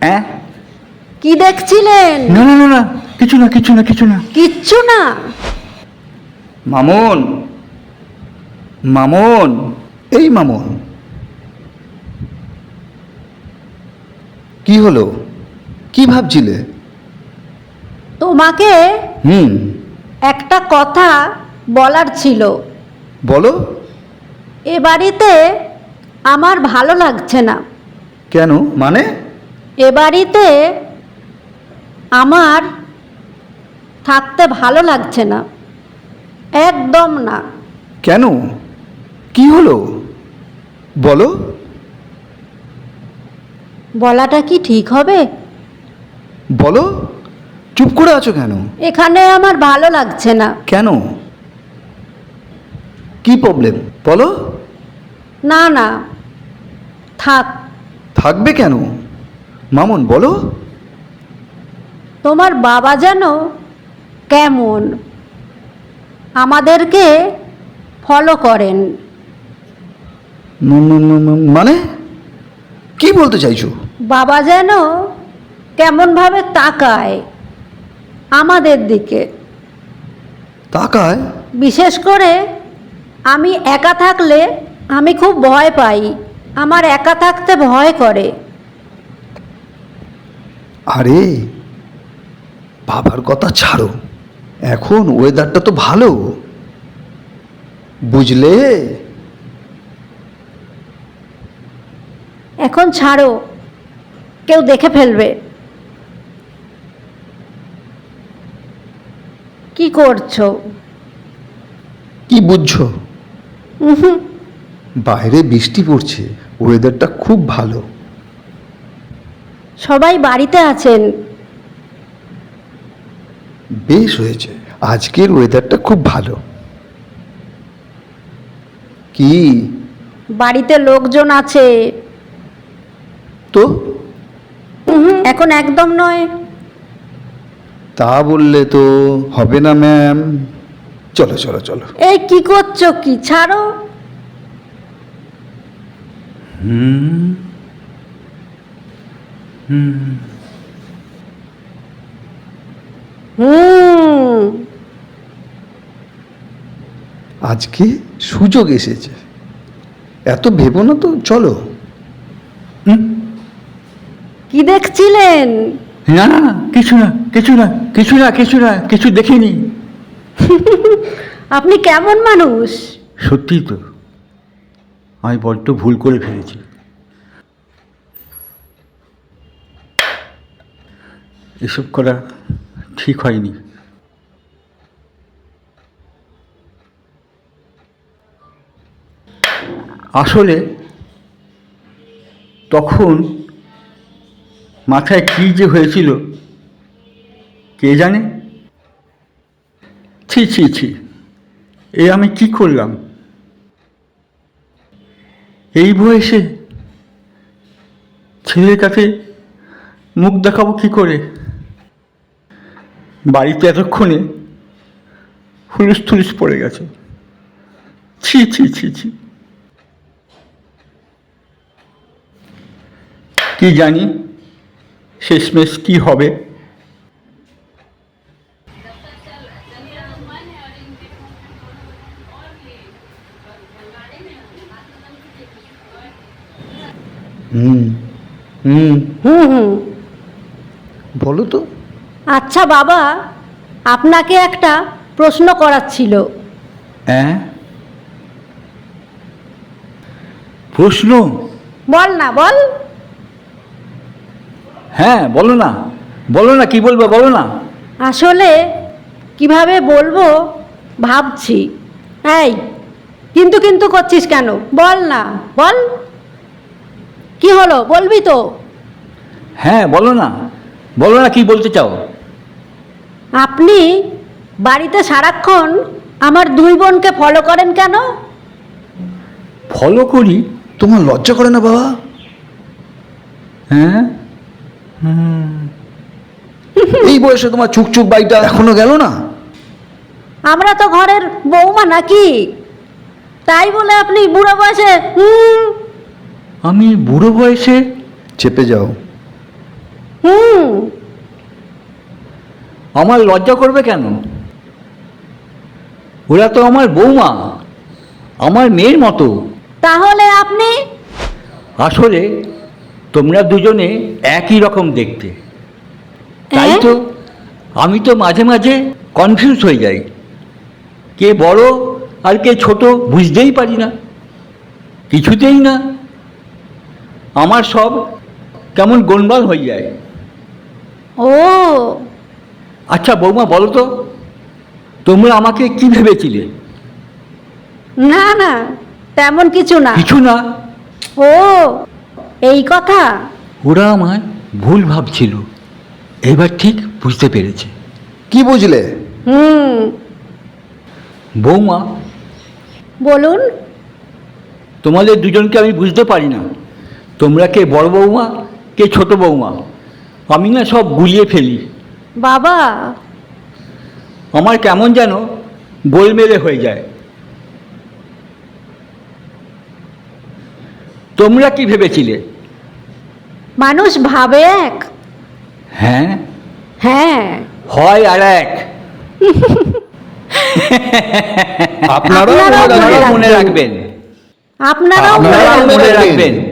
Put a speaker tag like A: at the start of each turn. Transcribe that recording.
A: হ্যাঁ?
B: কি দেখছিলেন?
A: না না না না কিছু না কিছু না কিছু না।
B: কিচ্ছু না।
A: মামুন মামুন এই মামুন। কি হলো? কি ভাবছিলে?
B: তোমাকে
A: হুম।
B: একটা কথা বলার ছিল।
A: বলো।
B: এ বাড়িতে আমার ভালো লাগছে না।
A: কেন? মানে?
B: এ বাড়িতে আমার থাকতে ভালো লাগছে না। একদম না।
A: কেন? কি হলো? বলো।
B: বলাটা কি ঠিক হবে?
A: বলো। চুপ করে আছো কেন?
B: এখানে আমার ভালো লাগছে না।
A: কেন? কি প্রবলেম বলো।
B: না না। থাক।
A: থাকবে কেন? মামুন বলো।
B: তোমার বাবা যেন কেমন? আমাদেরকে ফলো করেন।
A: মানে? কি বলতে চাইছো?
B: বাবা যেন কেমনভাবে তাকায় আমাদের দিকে।
A: তাকায়?
B: বিশেষ করে আমি একা থাকলে আমি খুব ভয় পাই। আমার একা থাকতে ভয় করে।
A: আরে বাবার কথা ছাড়ো। এখন ওয়েদারটা তো ভালো। বুঝলে?
B: এখন ছাড়ো। কেউ দেখে ফেলবে। কি করছ?
A: কি বুঝছ? বাইরে বৃষ্টি পড়ছে ওয়েদারটা খুব ভালো।
B: সবাই বাড়িতে আছেন।
A: বেশ হয়েছে। আজকের ওয়েদারটা খুব ভালো। কি?
B: বাড়িতে লোকজন আছে।
A: তো?
B: উহুম, এখন একদম নয়।
A: তা বললে তো হবে না ম্যাম চলো চলো চলো।
B: এই কি করছ কি? ছাড়ো।
A: হুম। আজকে সুযোগ এসেছে। এত ভেবো না তো চলো। হুম।
B: কি দেখছিলেন?
C: না না না কিছু না কিছু না কিছু না কিছু না কিছু দেখিনি।
B: আপনি কেমন মানুষ?
C: সত্যি তো আমি বড্ড ভুল করে ফেলেছি। এসব করা ঠিক হয়নি। আসলে তখন মাথায় কী যে হয়েছিল, কে জানে? ছি ছি ছি, এ আমি কি করলাম? এই বয়সে ছেলের কাছে মুখ দেখাবো কি করে? বাড়িতে এতক্ষণে হুলুস থুলুস পড়ে গেছে। ছি ছি ছি ছি। কি জানি শেষমেশ কি হবে।
A: হুম হুম।
B: হুম
A: বলো তো।
B: আচ্ছা বাবা আপনাকে একটা প্রশ্ন করার ছিল।
C: হ্যাঁ প্রশ্ন?
B: বল না বল।
C: হ্যাঁ বলো না। বলো না কি বলব বলো না।
B: আসলে কীভাবে বলব ভাবছি। এই কিন্তু কিন্তু করছিস কেন? বল না বল। কি হলো বলবি তো?
C: হ্যাঁ বলো না। বলো না কি বলতে চাও?
B: আপনি বাড়িতে সারাক্ষণ আমার দুই বোনকে ফলো করেন কেন?
C: ফলো করি?
A: তোমার লজ্জা করে না বাবা?
C: হ্যাঁ?
A: এই বয়সে তোমার চুক চুক বাইটা এখনও গেল না?
B: আমরা তো ঘরের বৌমা নাকি? তাই বলে আপনি বুড়ো বয়সে
C: আমি বুড়ো বয়সে
A: চেপে যাও।
B: হুম?
C: আমার লজ্জা করবে কেন? ওরা তো আমার বৌমা আমার মেয়ের মতো।
B: তাহলে আপনি?
C: আসলে তোমরা দুজনে একই রকম দেখতে। তাই? তো আমি তো মাঝে মাঝে কনফিউজ হয়ে যাই। কে বড় আর কে ছোট বুঝতেই পারি না। কিছুতেই না। আমার সব কেমন গোলমাল হয়ে যায়।
B: ও
C: আচ্ছা বৌমা বলো তো তোমরা আমাকে কি ভেবেছিলে?
B: না না তেমন কিছু না।
C: কিছু না?
B: ও এই কথা?
C: ওরা আমায় ভুল ভাবছিল। এবার ঠিক বুঝতে পেরেছে।
A: কি বুঝলে?
B: হুম।
C: বৌমা
B: বলুন।
C: তোমাদের দুজনকে আমি বুঝতে পারি না। তোমরা কে বড় বৌমা কে ছোট বৌমা? আমি না সব গুলিয়ে ফেলি।
B: বাবা।
C: আমার কেমন যেন গোলমেলে হয়ে যায়। তোমরা কি ভেবেছিলে?
B: মানুষ ভাবে এক।
C: হ্যাঁ?
B: হ্যাঁ।
C: হয় আর এক।
A: আপনারাও মনে রাখবেন।
B: আপনারাও মনে।
C: রাখবেন।